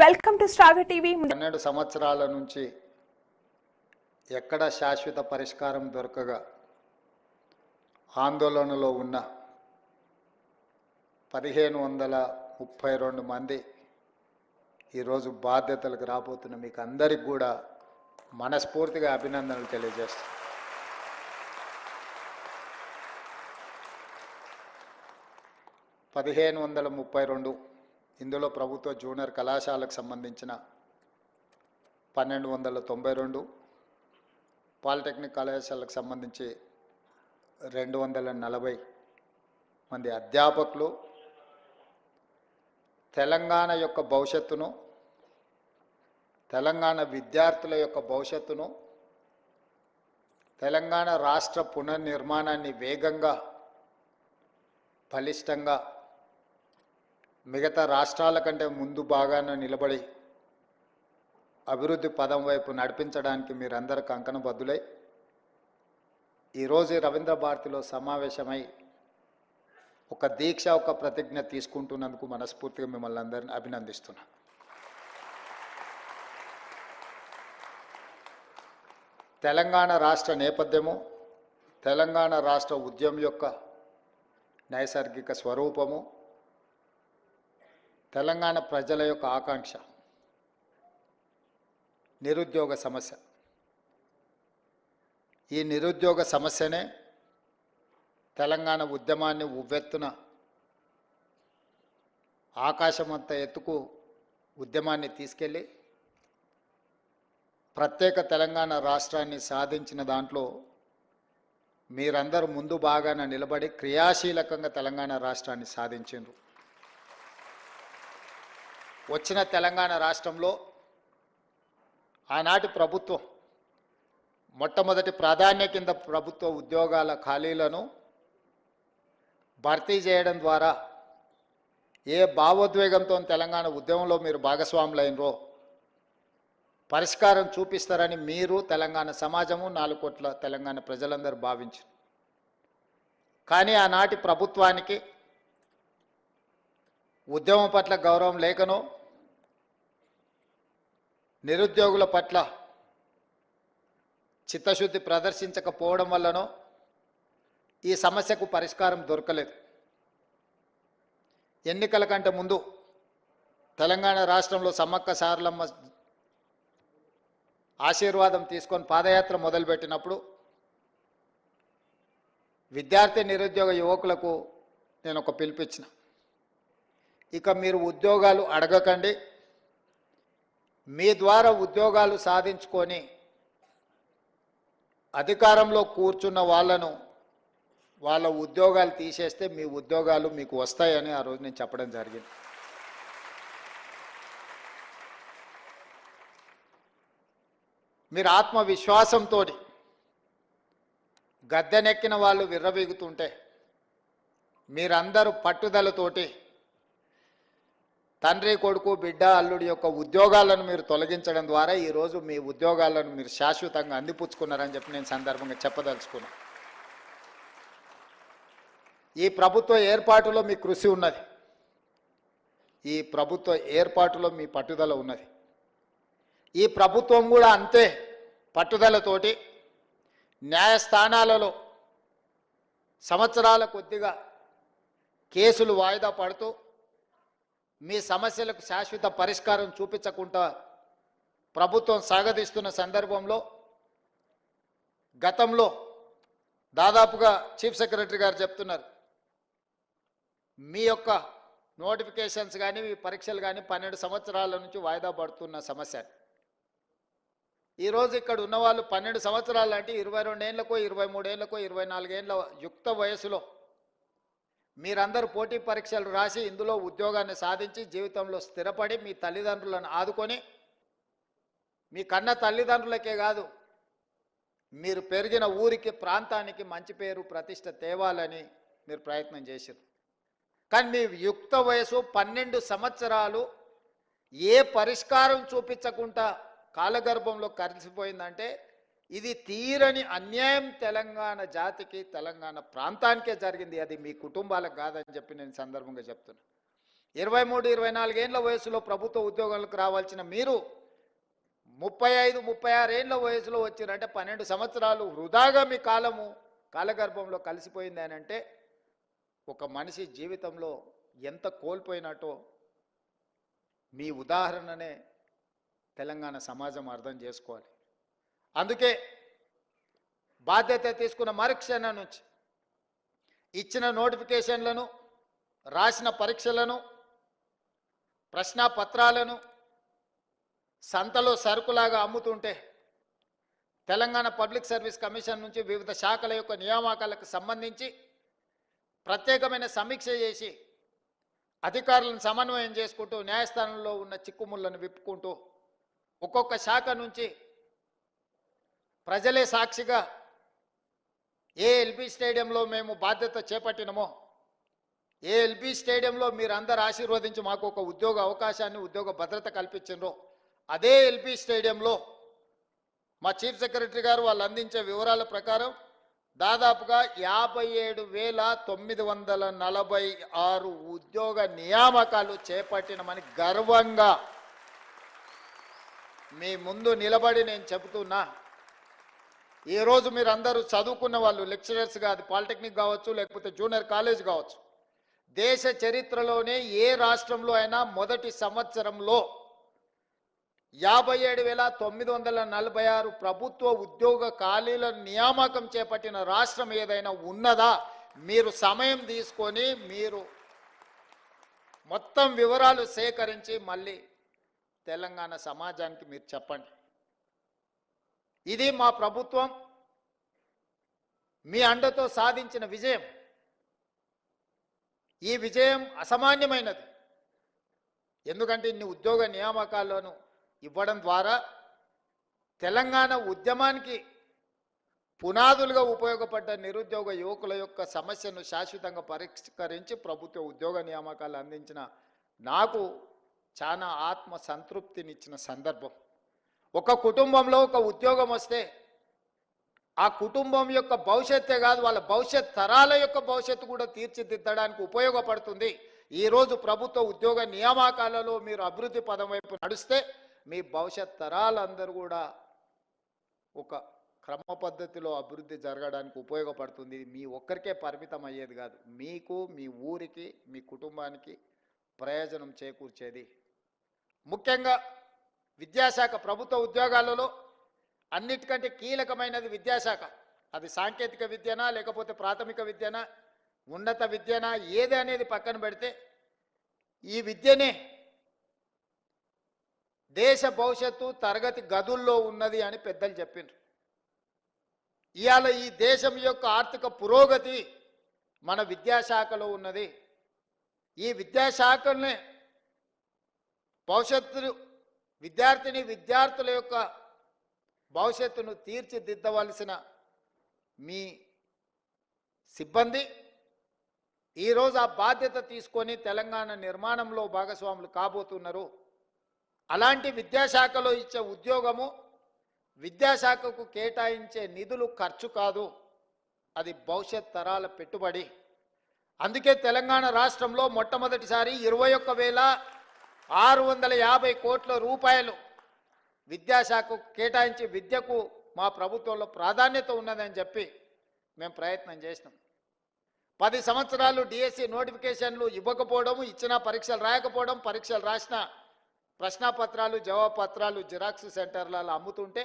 Welcome to star TV పన్నెండు సంవత్సరాల నుంచి ఎక్కడ శాశ్వత పరిష్కారం దొరకగా ఆందోళనలో ఉన్న పదిహేను వందల ముప్పై రెండు మంది ఈరోజు బాధ్యతలకు రాబోతున్న మీకు అందరికి కూడా మనస్ఫూర్తిగా అభినందనలు తెలియజేస్తాను. పదిహేను వందల ముప్పై రెండు ఇందులో ప్రభుత్వ జూనియర్ కళాశాలకు సంబంధించిన పన్నెండు వందల తొంభై రెండు పాలిటెక్నిక్ కళాశాలకు సంబంధించి రెండు వందల నలభై మంది అధ్యాపకులు తెలంగాణ యొక్క భవిష్యత్తును తెలంగాణ విద్యార్థుల యొక్క భవిష్యత్తును తెలంగాణ రాష్ట్ర పునర్నిర్మాణాన్ని వేగంగా బలిష్టంగా మిగతా రాష్ట్రాల కంటే ముందు బాగానే నిలబడి అభివృద్ధి పదం వైపు నడిపించడానికి మీరందరూ కంకణబద్దులై ఈరోజు రవీంద్ర భారతిలో సమావేశమై ఒక దీక్ష ఒక ప్రతిజ్ఞ తీసుకుంటున్నందుకు మనస్ఫూర్తిగా మిమ్మల్ని అందరిని అభినందిస్తున్నా. తెలంగాణ రాష్ట్ర నేపథ్యము తెలంగాణ రాష్ట్ర ఉద్యమం యొక్క నైసర్గిక స్వరూపము తెలంగాణ ప్రజల యొక్క ఆకాంక్ష నిరుద్యోగ సమస్య. ఈ నిరుద్యోగ సమస్యనే తెలంగాణ ఉద్యమాన్ని ఉవ్వెత్తున ఆకాశమంత ఎత్తుకు ఉద్యమాన్ని తీసుకెళ్ళి ప్రత్యేక తెలంగాణ రాష్ట్రాన్ని సాధించిన దాంట్లో మీరందరూ ముందు బాగాన నిలబడి క్రియాశీలకంగా తెలంగాణ రాష్ట్రాన్ని సాధించిండ్రు. వచ్చిన తెలంగాణ రాష్ట్రంలో ఆనాటి ప్రభుత్వం మొట్టమొదటి ప్రాధాన్య కింద ప్రభుత్వ ఉద్యోగాల ఖాళీలను భర్తీ చేయడం ద్వారా ఏ భావోద్వేగంతో తెలంగాణ ఉద్యమంలో మీరు భాగస్వాములైనరో పరిష్కారం చూపిస్తారని మీరు తెలంగాణ సమాజము నాలుగు కోట్ల తెలంగాణ ప్రజలందరూ భావించారు. కానీ ఆనాటి ప్రభుత్వానికి ఉద్యమం పట్ల గౌరవం లేకనో నిరుద్యోగుల పట్ల చిత్తశుద్ధి ప్రదర్శించకపోవడం వల్లనో ఈ సమస్యకు పరిష్కారం దొరకలేదు. ఎన్నికల కంటే ముందు తెలంగాణ రాష్ట్రంలో సమ్మక్క సారలమ్మ ఆశీర్వాదం తీసుకొని పాదయాత్ర మొదలుపెట్టినప్పుడు విద్యార్థి నిరుద్యోగ యువకులకు నేను ఒక పిలిపించిన ఇక మీరు ఉద్యోగాలు అడగకండి. మీ ద్వారా ఉద్యోగాలు సాధించుకొని అధికారంలో కూర్చున్న వాళ్ళను వాళ్ళ ఉద్యోగాలు తీసేస్తే మీ ఉద్యోగాలు మీకు వస్తాయని ఆ రోజు నేను చెప్పడం జరిగింది. మీరు ఆత్మవిశ్వాసంతో గద్దెనెక్కిన వాళ్ళు విర్రవీగుతుంటే మీరందరూ పట్టుదలతోటి తండ్రి కొడుకు బిడ్డ అల్లుడి యొక్క ఉద్యోగాలను మీరు తొలగించడం ద్వారా ఈరోజు మీ ఉద్యోగాలను మీరు శాశ్వతంగా అందిపుచ్చుకున్నారని చెప్పి నేను సందర్భంగా చెప్పదలుచుకున్నాను ఈ ప్రభుత్వ ఏర్పాటులో మీ కృషి ఉన్నది. ఈ ప్రభుత్వ ఏర్పాటులో మీ పట్టుదల ఉన్నది. ఈ ప్రభుత్వం కూడా అంతే పట్టుదలతోటి న్యాయస్థానాలలో సంవత్సరాల కొద్దిగా కేసులు వాయిదా పడుతూ మీ సమస్యలకు శాశ్వత పరిష్కారం చూపించకుండా ప్రభుత్వం సాగదీస్తున్న సందర్భంలో గతంలో దాదాపుగా చీఫ్ సెక్రటరీ గారు చెప్తున్నారు. మీ యొక్క నోటిఫికేషన్స్ కానీ మీ పరీక్షలు కానీ పన్నెండు సంవత్సరాల నుంచి వాయిదా పడుతున్న సమస్య. ఈరోజు ఇక్కడ ఉన్నవాళ్ళు పన్నెండు సంవత్సరాలు అంటే ఇరవై రెండేళ్ళకో ఇరవై మూడేళ్ళకో ఇరవై నాలుగేళ్ళ యుక్త వయసులో మీరందరూ పోటీ పరీక్షలు రాసి ఇందులో ఉద్యోగాన్ని సాధించి జీవితంలో స్థిరపడి మీ తల్లిదండ్రులను ఆదుకొని మీ కన్న తల్లిదండ్రులకే కాదు మీరు పెరిగిన ఊరికి ప్రాంతానికి మంచి పేరు ప్రతిష్ట తేవాలని మీరు ప్రయత్నం చేశారు. కానీ మీ యుక్త వయసు పన్నెండు సంవత్సరాలు ఏ పరిష్కారం చూపించకుండా కాలగర్భంలో కలిసిపోయిందంటే ఇది తీరని అన్యాయం తెలంగాణ జాతికి తెలంగాణ ప్రాంతానికే జరిగింది. అది మీ కుటుంబాలకు కాదని చెప్పి నేను సందర్భంగా చెప్తున్నా. ఇరవై మూడు ఇరవై నాలుగేండ్ల వయసులో ప్రభుత్వ ఉద్యోగాలకు రావాల్సిన మీరు ముప్పై ఐదు ముప్పై ఆరేండ్ల వయసులో వచ్చిరంటే పన్నెండు సంవత్సరాలు వృధాగా మీ కాలము కాలగర్భంలో కలిసిపోయింది అని అంటే ఒక మనిషి జీవితంలో ఎంత కోల్పోయినట్టో మీ ఉదాహరణనే తెలంగాణ సమాజం అర్థం చేసుకోవాలి. అందుకే బాధ్యత తీసుకున్న మరుక్షణం నుంచి ఇచ్చిన నోటిఫికేషన్లను రాసిన పరీక్షలను ప్రశ్నపత్రాలను సంతలో సరుకులాగా అమ్ముతుంటే తెలంగాణ పబ్లిక్ సర్వీస్ కమిషన్ నుంచి వివిధ శాఖల యొక్క నియామకాలకు సంబంధించి ప్రత్యేకమైన సమీక్ష చేసి అధికారులను సమన్వయం చేసుకుంటూ న్యాయస్థానంలో ఉన్న చిక్కుముళ్ళను విప్పుకుంటూ ఒక్కొక్క శాఖ నుంచి ప్రజలే సాక్షిగా ఏ ఎల్బీ స్టేడియంలో మేము బాధ్యత చేపట్టినమో ఏ ఎల్బీ స్టేడియంలో మీరందరూ ఆశీర్వదించి మాకు ఒక ఉద్యోగ అవకాశాన్ని ఉద్యోగ భద్రత కల్పించిండ్రో అదే ఎల్బీ స్టేడియంలో మా చీఫ్ సెక్రటరీ గారు వాళ్ళు అందించే వివరాల ప్రకారం దాదాపుగా యాభై ఏడు వేల తొమ్మిది వందల నలభై ఆరు ఉద్యోగ నియామకాలు చేపట్టినమని గర్వంగా మీ ముందు నిలబడి నేను చెబుతున్నా. ఈరోజు మీరు అందరూ చదువుకున్న వాళ్ళు లెక్చరర్స్ కాదు పాలిటెక్నిక్ కావచ్చు లేకపోతే జూనియర్ కాలేజ్ కావచ్చు దేశ చరిత్రలోనే ఏ రాష్ట్రంలో అయినా మొదటి సంవత్సరంలో యాభై ఏడు వేల తొమ్మిది వందల నలభై ఆరు ప్రభుత్వ ఉద్యోగ ఖాళీల నియామకం చేపట్టిన రాష్ట్రం ఏదైనా ఉన్నదా? మీరు సమయం తీసుకొని మీరు మొత్తం వివరాలు సేకరించి మళ్ళీ తెలంగాణ సమాజానికి మీరు చెప్పండి. ఇది మా ప్రభుత్వం మీ అండతో సాధించిన విజయం. ఈ విజయం అసామాన్యమైనది. ఎందుకంటే ఇన్ని ఉద్యోగ నియామకాలను ఇవ్వడం ద్వారా తెలంగాణ ఉద్యమానికి పునాదులుగా ఉపయోగపడ్డ నిరుద్యోగ యువకుల యొక్క సమస్యను శాశ్వతంగా పరిష్కరించి ప్రభుత్వ ఉద్యోగ నియామకాలు అందించిన నాకు చాలా ఆత్మ సంతృప్తినిచ్చిన సందర్భం. ఒక కుటుంబంలో ఒక ఉద్యోగం వస్తే ఆ కుటుంబం యొక్క భవిష్యత్తే కాదు వాళ్ళ భవిష్యత్ తరాల యొక్క భవిష్యత్తు కూడా తీర్చిదిద్దడానికి ఉపయోగపడుతుంది. ఈరోజు ప్రభుత్వ ఉద్యోగ నియామకాలలో మీరు అభివృద్ధి పదం వైపు నడిస్తే మీ భవిష్యత్ తరాలందరూ కూడా ఒక క్రమ పద్ధతిలో అభివృద్ధి జరగడానికి ఉపయోగపడుతుంది. మీ ఒక్కరికే పరిమితం అయ్యేది కాదు. మీకు మీ ఊరికి మీ కుటుంబానికి ప్రయోజనం చేకూర్చేది. ముఖ్యంగా విద్యాశాఖ ప్రభుత్వ ఉద్యోగాలలో అన్నిటికంటే కీలకమైనది విద్యాశాఖ. అది సాంకేతిక విద్యనా లేకపోతే ప్రాథమిక విద్యనా ఉన్నత విద్యనా ఏది అనేది పక్కన పెడితే ఈ విద్యనే దేశ భవిష్యత్తు తరగతి గదుల్లో ఉన్నది అని పెద్దలు చెప్పిండ్రు ఇవాళ ఈ దేశం యొక్క ఆర్థిక పురోగతి మన విద్యాశాఖలో ఉన్నది. ఈ విద్యాశాఖనే భవిష్యత్తు విద్యార్థిని విద్యార్థుల యొక్క భవిష్యత్తును తీర్చిదిద్దవలసిన మీ సిబ్బంది ఈరోజు ఆ బాధ్యత తీసుకొని తెలంగాణ నిర్మాణంలో భాగస్వాములు కాబోతున్నారు. అలాంటి విద్యాశాఖలో ఇచ్చే ఉద్యోగము విద్యాశాఖకు కేటాయించే నిధులు ఖర్చు కాదు. అది భవిష్యత్ తరాల పెట్టుబడి. అందుకే తెలంగాణ రాష్ట్రంలో మొట్టమొదటిసారి ఇరవై ఒక్క వేల ఆరు వందల యాభై కోట్ల రూపాయలు విద్యాశాఖకు కేటాయించి విద్యకు మా ప్రభుత్వంలో ప్రాధాన్యత ఉన్నదని చెప్పి మేము ప్రయత్నం చేసినాం. పది సంవత్సరాలు డిఎస్సి నోటిఫికేషన్లు ఇవ్వకపోవడం ఇచ్చిన పరీక్షలు రాయకపోవడం పరీక్షలు రాసిన ప్రశ్నాపత్రాలు జవాబుపత్రాలు జిరాక్స్ సెంటర్లలో అమ్ముతుంటే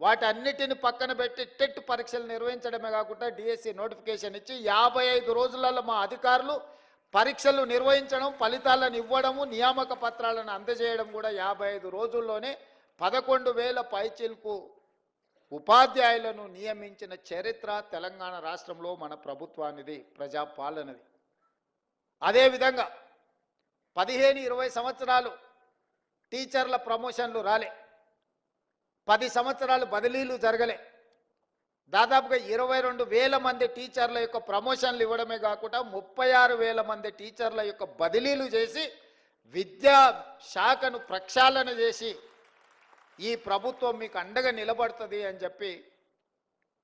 వాటన్నిటిని పక్కన పెట్టి టెట్ పరీక్షలు నిర్వహించడమే కాకుండా డిఎస్సి నోటిఫికేషన్ ఇచ్చి యాభై ఐదు రోజులలో మా అధికారులు పరీక్షలు నిర్వహించడం ఫలితాలను ఇవ్వడము నియామక పత్రాలను అందజేయడం కూడా యాభై ఐదు రోజుల్లోనే పదకొండు వేల పైచిల్కు ఉపాధ్యాయులను నియమించిన చరిత్ర తెలంగాణ రాష్ట్రంలో మన ప్రభుత్వానిది ప్రజాపాలనది. అదేవిధంగా పదిహేను ఇరవై సంవత్సరాలు టీచర్ల ప్రమోషన్లు రాలే. పది సంవత్సరాలు బదిలీలు జరగలే. దాదాపుగా ఇరవై రెండు వేల మంది టీచర్ల యొక్క ప్రమోషన్లు ఇవ్వడమే కాకుండా ముప్పై ఆరు వేల మంది టీచర్ల యొక్క బదిలీలు చేసి విద్యా శాఖను ప్రక్షాళన చేసి ఈ ప్రభుత్వం మీకు అండగా నిలబడుతుంది అని చెప్పి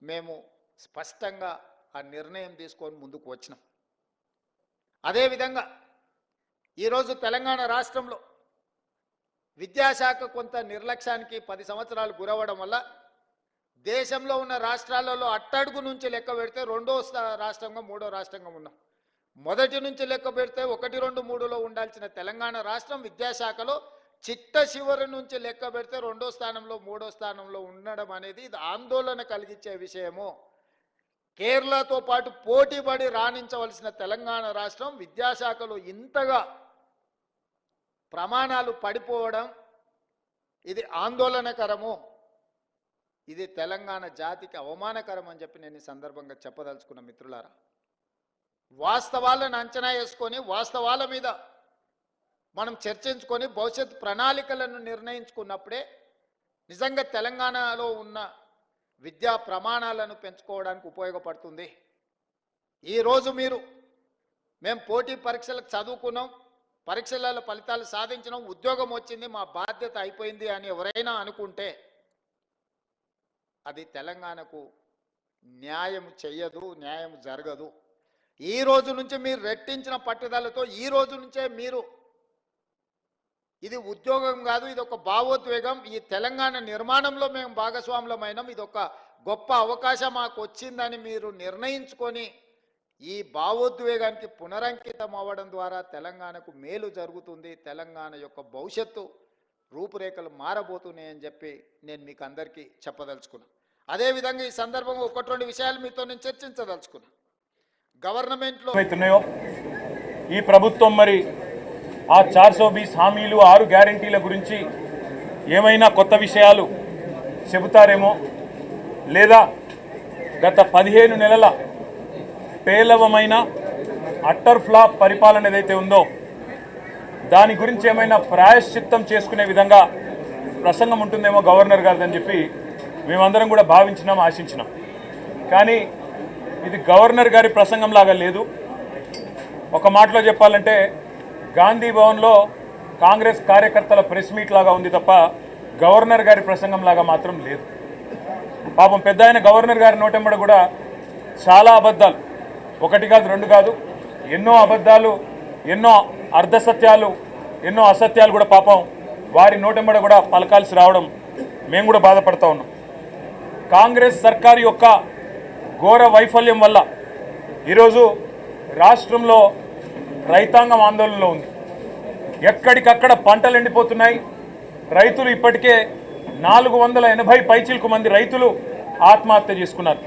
మేము స్పష్టంగా ఆ నిర్ణయం తీసుకొని ముందుకు వచ్చినాం. అదేవిధంగా ఈరోజు తెలంగాణ రాష్ట్రంలో విద్యాశాఖ కొంత నిర్లక్ష్యానికి పది సంవత్సరాలు గురవ్వడం వల్ల దేశంలో ఉన్న రాష్ట్రాలలో అట్టడుగు నుంచి లెక్క పెడితే రెండో స్థా- రాష్ట్రంగా మూడో రాష్ట్రంగా ఉన్నాం. మొదటి నుంచి లెక్క పెడితే ఒకటి రెండు మూడులో ఉండాల్సిన తెలంగాణ రాష్ట్రం విద్యాశాఖలో చిట్ట చివరి నుంచి లెక్క పెడితే రెండో స్థానంలో మూడో స్థానంలో ఉండడం అనేది ఇది ఆందోళన కలిగించే విషయము. కేరళతో పాటు పోటీపడి రాణించవలసిన తెలంగాణ రాష్ట్రం విద్యాశాఖలో ఇంతగా ప్రమాణాలు పడిపోవడం ఇది ఆందోళనకరము. ఇది తెలంగాణ జాతికి అవమానకరం అని చెప్పి నేను ఈ సందర్భంగా చెప్పదలుచుకున్న మిత్రులారా. వాస్తవాలను అంచనా వేసుకొని వాస్తవాల మీద మనం చర్చించుకొని భవిష్యత్ ప్రణాళికలను నిర్ణయించుకున్నప్పుడే నిజంగా తెలంగాణలో ఉన్న విద్యా ప్రమాణాలను పెంచుకోవడానికి ఉపయోగపడుతుంది. ఈరోజు మీరు మేము పోటీ పరీక్షలకు చదువుకున్నాం పరీక్షలలో ఫలితాలు సాధించినాం ఉద్యోగం వచ్చింది మా బాధ్యత అయిపోయింది అని ఎవరైనా అనుకుంటే అది తెలంగాణకు న్యాయం చెయ్యదు న్యాయం జరగదు. ఈ రోజు నుంచి మీరు రెట్టించిన పట్టుదలతో ఈ రోజు నుంచే మీరు ఇది ఉద్యోగం కాదు ఇది ఒక భావోద్వేగం. ఈ తెలంగాణ నిర్మాణంలో మేము భాగస్వాములమైనాం. ఇది ఒక గొప్ప అవకాశం మాకు వచ్చిందని మీరు నిర్ణయించుకొని ఈ భావోద్వేగానికి పునరంకితం అవ్వడం ద్వారా తెలంగాణకు మేలు జరుగుతుంది. తెలంగాణ యొక్క భవిష్యత్తు రూపురేఖలు మారబోతున్నాయని చెప్పి నేను మీకు అందరికీ చెప్పదలుచుకున్నాను అదేవిధంగా ఈ సందర్భంగా ఒకటి రెండు విషయాలు మీతో నేను చర్చించదలుచుకున్నాను గవర్నమెంట్లో అవుతున్నాయో ఈ ప్రభుత్వం మరి ఆ చార్ బీస్ హామీలు ఆరు గ్యారంటీల గురించి ఏమైనా కొత్త విషయాలు చెబుతారేమో? లేదా గత పదిహేను నెలల పేలవమైన అట్టర్ ఫ్లాప్ పరిపాలన ఏదైతే ఉందో దాని గురించి ఏమైనా ప్రాయశ్చిత్తం చేసుకునే విధంగా ప్రసంగం ఉంటుందేమో గవర్నర్ గారిదని చెప్పి మేమందరం కూడా భావించినాం ఆశించినాం. కానీ ఇది గవర్నర్ గారి ప్రసంగం లాగా లేదు. ఒక మాటలో చెప్పాలంటే గాంధీ భవన్లో కాంగ్రెస్ కార్యకర్తల ప్రెస్ మీట్ లాగా ఉంది తప్ప గవర్నర్ గారి ప్రసంగంలాగా మాత్రం లేదు. పాపం పెద్ద ఆయన గవర్నర్ గారి నోటెంబడ కూడా చాలా అబద్ధాలు. ఒకటి కాదు రెండు కాదు ఎన్నో అబద్ధాలు ఎన్నో అర్ధసత్యాలు ఎన్నో అసత్యాలు కూడా పాపం వారి నోటెంబడ కూడా పలకాల్సి రావడం మేము కూడా బాధపడతా ఉన్నాం. కాంగ్రెస్ సర్కారు యొక్క ఘోర వైఫల్యం వల్ల ఈరోజు రాష్ట్రంలో రైతాంగం ఆందోళనలో ఉంది. ఎక్కడికక్కడ పంటలు ఎండిపోతున్నాయి. రైతులు ఇప్పటికే నాలుగు వందల ఎనభై పైచిలకు మంది రైతులు ఆత్మహత్య చేసుకున్నారు.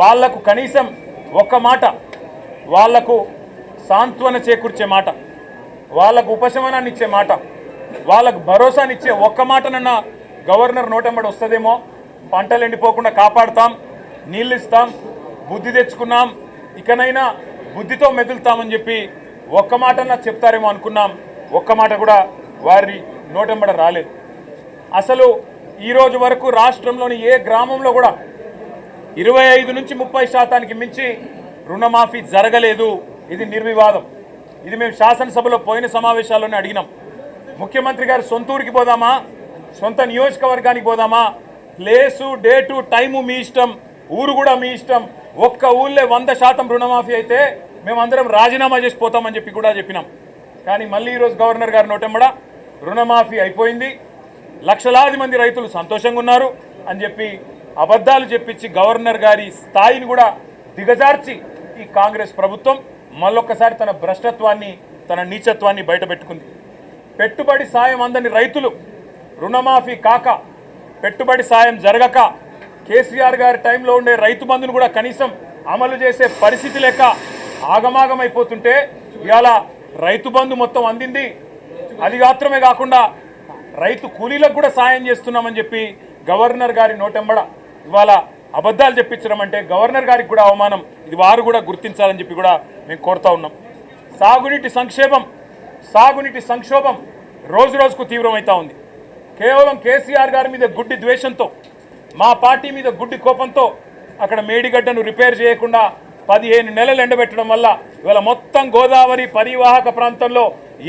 వాళ్ళకు కనీసం ఒక్క మాట వాళ్ళకు సాంత్వన చేకూర్చే మాట వాళ్ళకు ఉపశమనాన్ని ఇచ్చే మాట వాళ్ళకు భరోసానిచ్చే ఒక్క మాటనన్నా గవర్నర్ నోటెంబడి వస్తుందేమో. పంటలు ఎండిపోకుండా కాపాడుతాం నీళ్ళు ఇస్తాం బుద్ధి తెచ్చుకున్నాం ఇకనైనా బుద్ధితో మెదులుతామని చెప్పి ఒక్క మాటన్నా చెప్తారేమో అనుకున్నాం. ఒక్క మాట కూడా వారి నోటెంబడ రాలేదు. అసలు ఈ రోజు వరకు రాష్ట్రంలోని ఏ గ్రామంలో కూడా ఇరవై ఐదు నుంచి ముప్పై శాతానికి మించి రుణమాఫీ జరగలేదు. ఇది నిర్వివాదం. ఇది మేము శాసనసభలో పోయిన సమావేశాల్లోనే అడిగినాం. ముఖ్యమంత్రి గారు సొంత ఊరికి పోదామా? సొంత నియోజకవర్గానికి పోదామా? ప్లేసు డేటు టైము మీ ఇష్టం. ఊరు కూడా మీ ఇష్టం. ఒక్క ఊళ్ళే వంద శాతం రుణమాఫీ అయితే మేమందరం రాజీనామా చేసి పోతామని చెప్పి కూడా చెప్పినాం. కానీ మళ్ళీ ఈరోజు గవర్నర్ గారి నోటెంబడ రుణమాఫీ అయిపోయింది. లక్షలాది మంది రైతులు సంతోషంగా ఉన్నారు అని చెప్పి అబద్ధాలు చెప్పించి గవర్నర్ గారి స్థాయిని కూడా దిగజార్చి ఈ కాంగ్రెస్ ప్రభుత్వం మళ్ళొక్కసారి తన భ్రష్టత్వాన్ని తన నీచత్వాన్ని బయటపెట్టుకుంది. పెట్టుబడి సాయం అందని రైతులు రుణమాఫీ కాక పెట్టుబడి సాయం జరగక కేసీఆర్ గారి టైంలో ఉండే రైతు బంధును కూడా కనీసం అమలు చేసే పరిస్థితి లేక ఆగమాగమైపోతుంటే ఇవాళ రైతు బంధు మొత్తం అందింది. అది మాత్రమే కాకుండా రైతు కూలీలకు కూడా సాయం చేస్తున్నామని చెప్పి గవర్నర్ గారి నోటెంబడ. ఇవాళ అబద్ధాలు చెప్పించడం అంటే గవర్నర్ గారికి కూడా అవమానం. ఇది వారు కూడా గుర్తించాలని చెప్పి కూడా మేము కోరుతా ఉన్నాం. సాగునీటి సంక్షేమం సాగునీటి సంక్షోభం రోజు రోజుకు తీవ్రమవుతా ఉంది. కేవలం కేసీఆర్ గారి మీద గుడ్డి ద్వేషంతో మా పార్టీ మీద గుడ్డి కోపంతో అక్కడ మేడిగడ్డను రిపేర్ చేయకుండా పదిహేను నెలలు ఎండబెట్టడం వల్ల ఇవాళ మొత్తం గోదావరి పరివాహక ప్రాంతంలో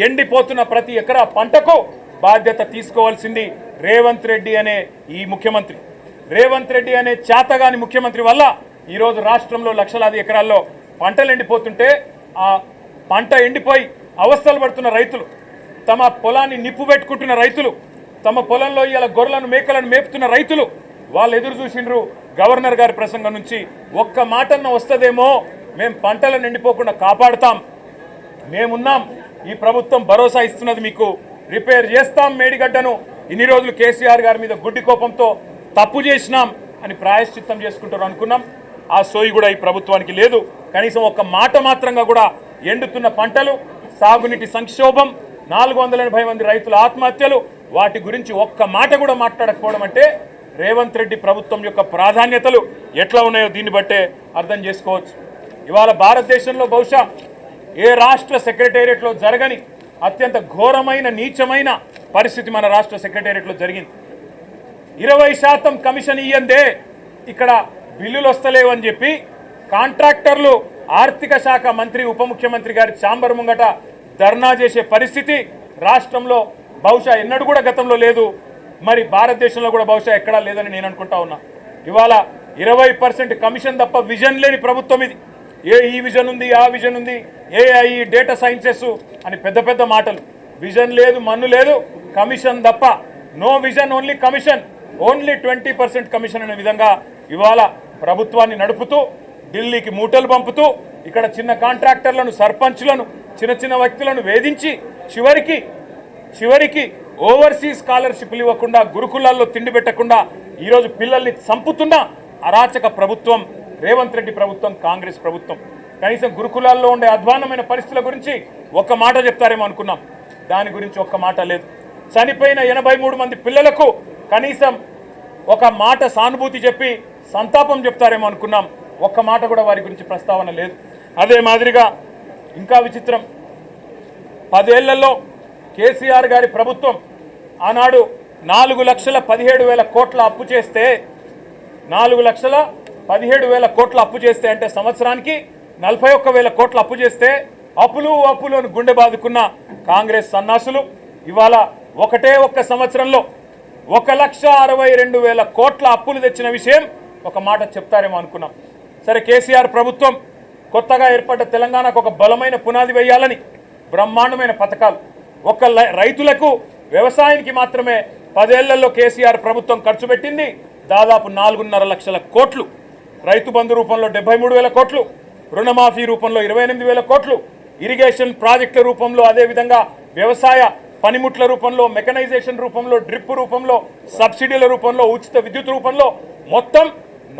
ఎండిపోతున్న ప్రతి ఎకరా పంటకు బాధ్యత తీసుకోవాల్సింది రేవంత్ రెడ్డి అనే ఈ ముఖ్యమంత్రి. రేవంత్ రెడ్డి అనే చేతగాని ముఖ్యమంత్రి వల్ల ఈరోజు రాష్ట్రంలో లక్షలాది ఎకరాల్లో పంటలు ఎండిపోతుంటే ఆ పంట ఎండిపోయి అవస్థలు పడుతున్న రైతులు తమ పొలాన్ని నిప్పు పెట్టుకుంటున్న రైతులు తమ పొలంలో ఇలా గొర్రెలను మేకలను మేపుతున్న రైతులు వాళ్ళు ఎదురు చూసిండ్రు గవర్నర్ గారి ప్రసంగం నుంచి ఒక్క మాటన్న వస్తుందేమో మేము పంటలను ఎండిపోకుండా కాపాడుతాం మేమున్నాం ఈ ప్రభుత్వం భరోసా ఇస్తున్నది మీకు రిపేర్ చేస్తాం మేడిగడ్డను. ఇన్ని రోజులు కేసీఆర్ గారి మీద గుడ్డి కోపంతో తప్పు చేసినాం అని ప్రాయశ్చిత్తం చేసుకుంటారు అనుకున్నాం. ఆ సోయి కూడా ఈ ప్రభుత్వానికి లేదు. కనీసం ఒక్క మాట మాత్రంగా కూడా ఎండుతున్న పంటలు సాగునీటి సంక్షోభం నాలుగు వందల ఎనభై మంది రైతుల ఆత్మహత్యలు వాటి గురించి ఒక్క మాట కూడా మాట్లాడకపోవడం అంటే రేవంత్ రెడ్డి ప్రభుత్వం యొక్క ప్రాధాన్యతలు ఎట్లా ఉన్నాయో దీన్ని బట్టే అర్థం చేసుకోవచ్చు. ఇవాళ భారతదేశంలో బహుశా ఏ రాష్ట్ర సెక్రటేరియట్లో జరగని అత్యంత ఘోరమైన నీచమైన పరిస్థితి మన రాష్ట్ర సెక్రటేరియట్లో జరిగింది. ఇరవై శాతం కమిషన్ ఇయ్యందే. ఇక్కడ బిల్లులు వస్తలేవని చెప్పి కాంట్రాక్టర్లు ఆర్థిక శాఖ మంత్రి ఉప ముఖ్యమంత్రి గారి చాంబర్ ముంగట ధర్నా చేసే పరిస్థితి రాష్ట్రంలో బహుశా ఎన్నడూ కూడా గతంలో లేదు. మరి భారతదేశంలో కూడా బహుశా ఎక్కడా లేదని నేను అనుకుంటా ఉన్నా. ఇవాళ ఇరవై పర్సెంట్ కమిషన్ తప్ప విజన్ లేని ప్రభుత్వం ఇది. ఏ ఈ విజన్ ఉంది ఆ విజన్ ఉంది ఏఐ డేటా సైన్సెస్ అని పెద్ద పెద్ద మాటలు. విజన్ లేదు మన్ను లేదు కమిషన్ తప్ప. No vision only commission. Only twenty percent commission అనే విధంగా ఇవాళ ప్రభుత్వాన్ని నడుపుతూ ఢిల్లీకి మూటలు పంపుతూ ఇక్కడ చిన్న కాంట్రాక్టర్లను సర్పంచ్లను చిన్న చిన్న వ్యక్తులను వేధించి చివరికి చివరికి ఓవర్సీస్ స్కాలర్షిప్లు ఇవ్వకుండా గురుకులాల్లో తిండి పెట్టకుండా ఈరోజు పిల్లల్ని చంపుతున్న అరాచక ప్రభుత్వం రేవంత్ రెడ్డి ప్రభుత్వం కాంగ్రెస్ ప్రభుత్వం. కనీసం గురుకులాల్లో ఉండే అధ్వానమైన పరిస్థితుల గురించి ఒక్క మాట చెప్తారేమో అనుకున్నాం. దాని గురించి ఒక్క మాట లేదు. చనిపోయిన ఎనభై మూడు మంది పిల్లలకు కనీసం ఒక మాట సానుభూతి చెప్పి సంతాపం చెప్తారేమో అనుకున్నాం. ఒక్క మాట కూడా వారి గురించి ప్రస్తావన లేదు. అదే మాదిరిగా ఇంకా విచిత్రం. పదేళ్ళలో కేసీఆర్ గారి ప్రభుత్వం ఆనాడు నాలుగు లక్షల పదిహేడు వేల కోట్ల అప్పు చేస్తే నాలుగు లక్షల పదిహేడు వేల కోట్ల అప్పు చేస్తే అంటే సంవత్సరానికి నలభై ఒక్క వేల కోట్ల అప్పు చేస్తే అప్పులు అప్పులు అని గుండె బాదుకున్న కాంగ్రెస్ సన్నాసులు ఇవాళ ఒకటే ఒక్క సంవత్సరంలో ఒక లక్ష అరవై రెండు వేల కోట్ల అప్పులు తెచ్చిన విషయం ఒక మాట చెప్తారేమో అనుకున్నాం. సరే కేసీఆర్ ప్రభుత్వం కొత్తగా ఏర్పడ్డ తెలంగాణకు ఒక బలమైన పునాది వేయాలని బ్రహ్మాండమైన పథకాలు. ఒక లై- రైతులకు వ్యవసాయానికి మాత్రమే పదేళ్ళలో కేసీఆర్ ప్రభుత్వం ఖర్చు పెట్టింది దాదాపు నాలుగున్నర లక్షల కోట్లు. రైతు బంధు రూపంలో డెబ్బై మూడు వేల కోట్లు రుణమాఫీ రూపంలో ఇరవై ఎనిమిది వేల కోట్లు ఇరిగేషన్ ప్రాజెక్టుల రూపంలో అదేవిధంగా వ్యవసాయ పనిముట్ల రూపంలో మెకనైజేషన్ రూపంలో డ్రిప్ రూపంలో సబ్సిడీల రూపంలో ఉచిత విద్యుత్ రూపంలో మొత్తం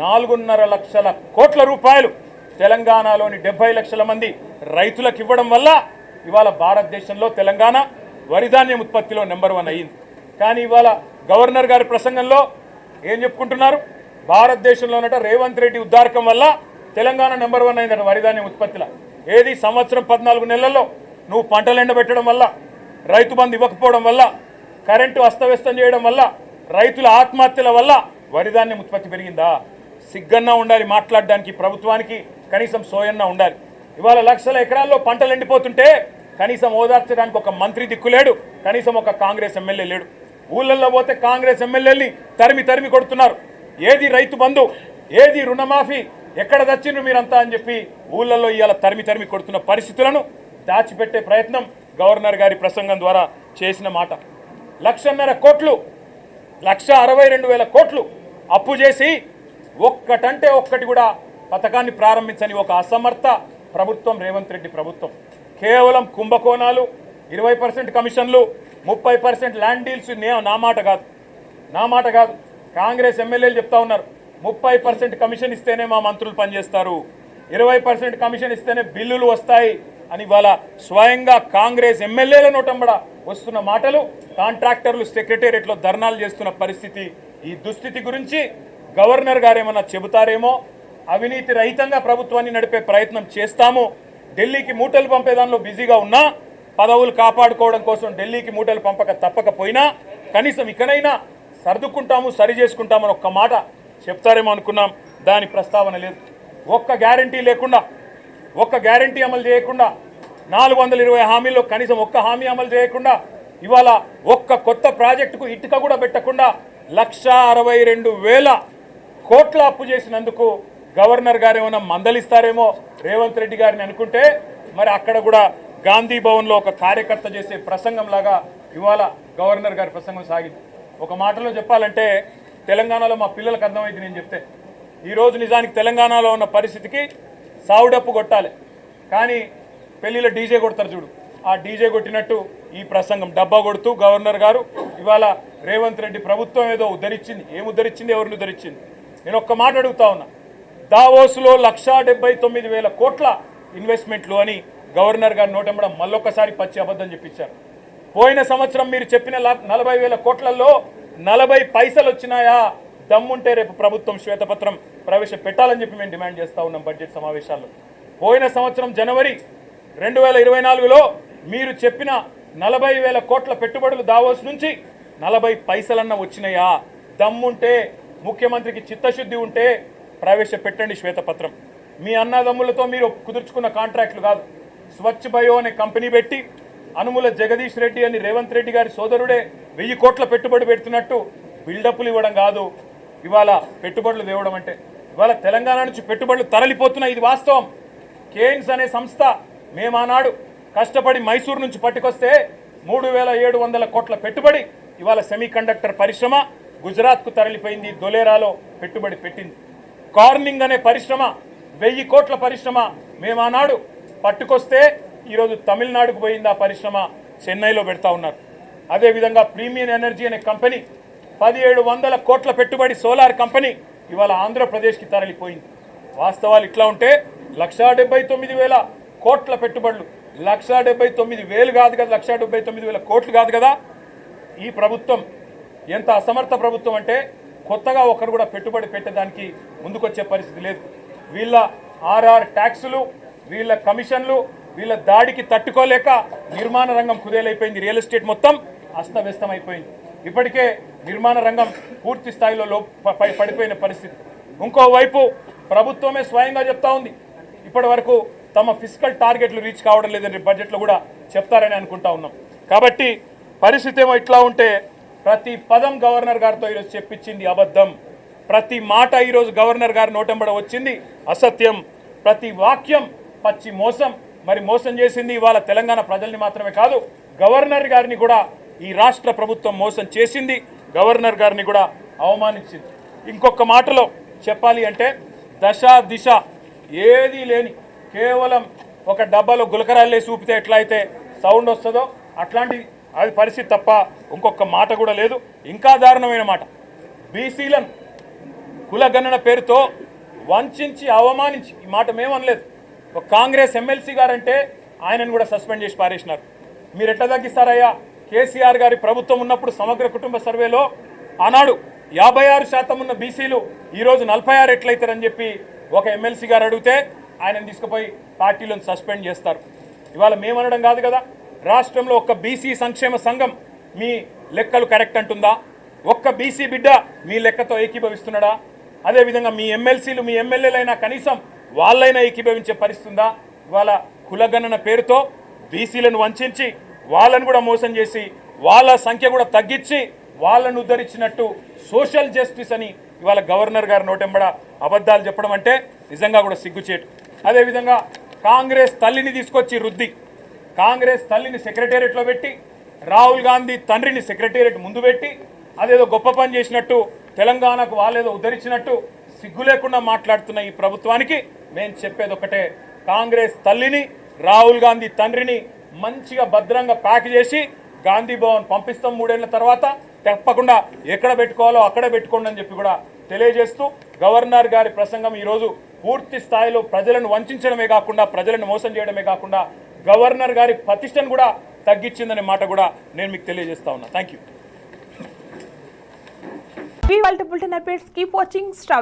నాలుగున్నర లక్షల కోట్ల రూపాయలు తెలంగాణలోని డెబ్బై లక్షల మంది రైతులకు ఇవ్వడం వల్ల ఇవాళ భారతదేశంలో తెలంగాణ వరిధాన్యం ఉత్పత్తిలో నెంబర్ వన్ అయ్యింది కానీ ఇవాళ గవర్నర్ గారి ప్రసంగంలో ఏం చెప్పుకుంటున్నారు? భారతదేశంలోనట రేవంత్ రెడ్డి ఉద్దారకం వల్ల తెలంగాణ నెంబర్ వన్ అయిందట వరిధాన్యం ఉత్పత్తిలో. ఏది? సంవత్సరం పద్నాలుగు నెలల్లో నువ్వు పంటలు ఎండబెట్టడం వల్ల రైతు బంధు ఇవ్వకపోవడం వల్ల కరెంటు అస్తవ్యస్తం చేయడం వల్ల రైతుల ఆత్మహత్యల వల్ల వరిధాన్యం ఉత్పత్తి పెరిగిందా? సిగ్గన్నా ఉండాలి మాట్లాడడానికి ప్రభుత్వానికి కనీసం సోయన్నా ఉండాలి. ఇవాళ లక్షల ఎకరాల్లో పంటలు ఎండిపోతుంటే కనీసం ఓదార్చడానికి ఒక మంత్రి దిక్కులేడు కనీసం ఒక కాంగ్రెస్ ఎమ్మెల్యే లేడు. ఊళ్ళల్లో పోతే కాంగ్రెస్ ఎమ్మెల్యేని తరిమి తరిమి కొడుతున్నారు. ఏది రైతు బంధు ఏది రుణమాఫీ ఎక్కడ దచ్చిండ్రు మీరంతా అని చెప్పి ఊళ్ళల్లో ఇవాళ తరిమి తరిమి కొడుతున్న పరిస్థితులను దాచిపెట్టే ప్రయత్నం గవర్నర్ గారి ప్రసంగం ద్వారా చేసిన మాట. లక్షన్నర కోట్లు లక్ష అరవై రెండు వేల కోట్లు అప్పు చేసి ఒక్కటంటే ఒక్కటి కూడా పథకాన్ని ప్రారంభించని ఒక అసమర్థ ప్రభుత్వం రేవంత్ రెడ్డి ప్రభుత్వం. కేవలం కుంభకోణాలు ఇరవై పర్సెంట్ కమిషన్లు ముప్పై పర్సెంట్ ల్యాండ్ డీల్స్ నే- నా మాట కాదు. నా మాట కాదు. కాంగ్రెస్ ఎమ్మెల్యేలు చెప్తా ఉన్నారు. ముప్పై పర్సెంట్ కమిషన్ ఇస్తేనే మా మంత్రులు పనిచేస్తారు. ఇరవై పర్సెంట్ కమిషన్ ఇస్తేనే బిల్లులు వస్తాయి. అని ఇవాళ స్వయంగా కాంగ్రెస్ ఎమ్మెల్యేల నోటంబడ వస్తున్న మాటలు కాంట్రాక్టర్లు సెక్రటేరియట్లో ధర్నాలు చేస్తున్న పరిస్థితి ఈ దుస్థితి గురించి గవర్నర్ గారు ఏమన్నా చెబుతారేమో? అవినీతి రహితంగా ప్రభుత్వాన్ని నడిపే ప్రయత్నం చేస్తాము. ఢిల్లీకి మూటలు పంపే దానిలో బిజీగా ఉన్నా పదవులు కాపాడుకోవడం కోసం ఢిల్లీకి మూటలు పంపక తప్పకపోయినా కనీసం ఇకనైనా సర్దుకుంటాము సరి చేసుకుంటామని ఒక్క మాట చెప్తారేమో అనుకున్నాం. దాని ప్రస్తావన లేదు. ఒక్క గ్యారంటీ లేకుండా ఒక్క గ్యారంటీ అమలు చేయకుండా నాలుగు వందల ఇరవై హామీల్లో కనీసం ఒక్క హామీ అమలు చేయకుండా ఇవాళ ఒక్క కొత్త ప్రాజెక్టుకు ఇటుక కూడా పెట్టకుండా లక్ష అరవై రెండు వేల కోట్ల అప్పు చేసినందుకు గవర్నర్ గారు ఏమైనా మందలిస్తారేమో రేవంత్ రెడ్డి గారిని అనుకుంటే మరి అక్కడ కూడా గాంధీ భవన్లో ఒక కార్యకర్త చేసే ప్రసంగంలాగా ఇవాళ గవర్నర్ గారి ప్రసంగం సాగింది. ఒక మాటలో చెప్పాలంటే తెలంగాణలో మా పిల్లలకు అర్థమైంది నేను చెప్తే. ఈరోజు నిజానికి తెలంగాణలో ఉన్న పరిస్థితికి సావుడప్పు కొట్టాలి. కానీ పెళ్ళిలో డీజే కొడతారు చూడు. ఆ డీజే కొట్టినట్టు ఈ ప్రసంగం. డబ్బా కొడుతూ గవర్నర్ గారు ఇవాళ రేవంత్ రెడ్డి ప్రభుత్వం ఏదో ఉద్ధరించింది. ఏం ఉద్ధరించింది? ఎవరిని ఉద్ధరించింది? నేను ఒక్క మాట అడుగుతా ఉన్నా. దావోసులో లక్షా డెబ్బై తొమ్మిది వేల కోట్ల ఇన్వెస్ట్మెంట్లు అని గవర్నర్ గారు నోటెంబడం మళ్ళొక్కసారి పచ్చి అబద్ధం చెప్పించారు. పోయిన సంవత్సరం మీరు చెప్పిన నలభై వేల కోట్లలో నలభై పైసలు వచ్చినాయా దమ్ముంటే రేపు ప్రభుత్వం శ్వేతపత్రం ప్రవేశపెట్టాలని చెప్పి మేము డిమాండ్ చేస్తా ఉన్నాం బడ్జెట్ సమావేశాల్లో. పోయిన సంవత్సరం జనవరి రెండు వేల ఇరవై నాలుగులో మీరు చెప్పిన నలభై వేల కోట్ల పెట్టుబడులు దావోస్ నుంచి నలభై పైసలన్న వచ్చినాయా? దమ్ముంటే ముఖ్యమంత్రికి చిత్తశుద్ధి ఉంటే ప్రవేశపెట్టండి శ్వేతపత్రం. మీ అన్నదమ్ములతో మీరు కుదుర్చుకున్న కాంట్రాక్టులు కాదు. స్వచ్ఛ బయో అనే కంపెనీ పెట్టి అనుముల జగదీష్ రెడ్డి అని రేవంత్ రెడ్డి గారి సోదరుడే వెయ్యి కోట్ల పెట్టుబడి పెడుతున్నట్టు బిల్డప్లు ఇవ్వడం కాదు. ఇవాళ పెట్టుబడులు తేవడం అంటే ఇవాళ తెలంగాణ నుంచి పెట్టుబడులు తరలిపోతున్నాయి ఇది వాస్తవం. కేన్స్ అనే సంస్థ మేమానాడు కష్టపడి మైసూరు నుంచి పట్టుకొస్తే మూడు వేల ఏడు వందల కోట్ల పెట్టుబడి ఇవాళ సెమీ కండక్టర్ పరిశ్రమ గుజరాత్కు తరలిపోయింది దొలేరాలో పెట్టుబడి పెట్టింది. కార్నింగ్ అనే పరిశ్రమ వెయ్యి కోట్ల పరిశ్రమ మేమానాడు పట్టుకొస్తే ఈరోజు తమిళనాడుకు పోయింది ఆ పరిశ్రమ చెన్నైలో పెడతా ఉన్నారు. అదేవిధంగా ప్రీమియం ఎనర్జీ అనే కంపెనీ పదిహేడు వందల కోట్ల పెట్టుబడి సోలార్ కంపెనీ ఇవాళ ఆంధ్రప్రదేశ్కి తరలిపోయింది. వాస్తవాలు ఇట్లా ఉంటే లక్షా డెబ్బై తొమ్మిది వేల కోట్ల పెట్టుబడులు. లక్షా డెబ్బై తొమ్మిది వేలు కాదు కదా లక్షా డెబ్బై తొమ్మిది వేల కోట్లు కాదు కదా. ఈ ప్రభుత్వం ఎంత అసమర్థ ప్రభుత్వం అంటే కొత్తగా ఒకరు కూడా పెట్టుబడి పెట్టడానికి ముందుకొచ్చే పరిస్థితి లేదు. వీళ్ళ ఆర్ఆర్ ట్యాక్సులు వీళ్ళ కమిషన్లు వీళ్ళ దాడికి తట్టుకోలేక నిర్మాణ రంగం కుదేలైపోయింది. రియల్ ఎస్టేట్ మొత్తం అస్తవ్యస్తం అయిపోయింది ఇప్పటికే నిర్మాణ రంగం పూర్తి స్థాయిలో లో పై- పడిపోయిన పరిస్థితి. ఇంకోవైపు ప్రభుత్వమే స్వయంగా చెప్తా ఉంది. ఇప్పటి వరకు తమ ఫిజికల్ టార్గెట్లు రీచ్ కావడం లేదని బడ్జెట్లో కూడా చెప్తారని అనుకుంటా ఉన్నాం. కాబట్టి పరిస్థితి ఏమో ఇట్లా ఉంటే ప్రతి పదం గవర్నర్ గారితో ఈరోజు చెప్పించింది అబద్ధం. ప్రతి మాట ఈరోజు గవర్నర్ గారి నోటెంబడ వచ్చింది అసత్యం. ప్రతి వాక్యం పచ్చి మోసం. మరి మోసం చేసింది ఇవాళ తెలంగాణ ప్రజల్ని మాత్రమే కాదు గవర్నర్ గారిని కూడా ఈ రాష్ట్ర ప్రభుత్వం మోసం చేసింది. గవర్నర్ గారిని కూడా అవమానించింది. ఇంకొక మాటలో చెప్పాలి అంటే దశ దిశ ఏదీ లేని కేవలం ఒక డబ్బాలో గులకరాలే చూపితే ఊపితే సౌండ్ వస్తుందో అట్లాంటి అది పరిస్థితి తప్ప ఇంకొక మాట కూడా లేదు. ఇంకా దారుణమైన మాట. బీసీలను కులగణన పేరుతో వంచి అవమానించి ఈ మాట మేమనలేదు ఒక కాంగ్రెస్ ఎమ్మెల్సీ గారంటే ఆయనను కూడా సస్పెండ్ చేసి పారేసినారు. మీరు ఎట్లా తగ్గిస్తారయ్యా? కేసీఆర్ గారి ప్రభుత్వం ఉన్నప్పుడు సమగ్ర కుటుంబ సర్వేలో ఆనాడు యాభై ఆరు శాతం ఉన్న బీసీలు ఈరోజు నలభై ఆరు ఎట్లయితారని చెప్పి ఒక ఎమ్మెల్సీ గారు అడిగితే ఆయనను తీసుకుపోయి పార్టీలను సస్పెండ్ చేస్తారు. ఇవాళ మేమనడం కాదు కదా రాష్ట్రంలో ఒక్క బీసీ సంక్షేమ సంఘం మీ లెక్కలు కరెక్ట్ అంటుందా? ఒక్క బీసీ బిడ్డ మీ లెక్కతో ఏకీభవిస్తున్నాడా? అదేవిధంగా మీ ఎమ్మెల్సీలు మీ ఎమ్మెల్యేలైనా కనీసం వాళ్ళైనా ఏకీభవించే పరిస్థితుందా? ఇవాళ కులగణన పేరుతో బీసీలను వంచి వాళ్ళను కూడా మోసం చేసి వాళ్ళ సంఖ్య కూడా తగ్గించి వాళ్ళను ఉద్ధరించినట్టు సోషల్ జస్టిస్ అని ఇవాళ గవర్నర్ గారు నోటెంబడ అబద్ధాలు చెప్పడం అంటే నిజంగా కూడా సిగ్గుచేటు. అదేవిధంగా కాంగ్రెస్ తల్లిని తీసుకొచ్చి రుద్ది. కాంగ్రెస్ తల్లిని సెక్రటేరియట్లో పెట్టి రాహుల్ గాంధీ తండ్రిని సెక్రటేరియట్ ముందు పెట్టి అదేదో గొప్ప పని చేసినట్టు తెలంగాణకు వాళ్ళేదో ఉద్ధరించినట్టు సిగ్గు లేకుండా మాట్లాడుతున్న ఈ ప్రభుత్వానికి మేము చెప్పేది ఒకటే కాంగ్రెస్ తల్లిని రాహుల్ గాంధీ తండ్రిని మంచిగా భద్రంగా ప్యాక్ చేసి గాంధీ భవన్ పంపిస్తాం మూడేళ్ళ తర్వాత. తప్పకుండా ఎక్కడ పెట్టుకోవాలో అక్కడ పెట్టుకోండి అని చెప్పి కూడా తెలియజేస్తూ గవర్నర్ గారి ప్రసంగం ఈరోజు పూర్తి స్థాయిలో ప్రజలను వంచడమే కాకుండా ప్రజలను మోసం చేయడమే కాకుండా గవర్నర్ గారి ప్రతిష్టను కూడా తగ్గించిందనే మాట కూడా నేను మీకు తెలియజేస్తా ఉన్నా. Thank you We multiple updates. Keep watching Star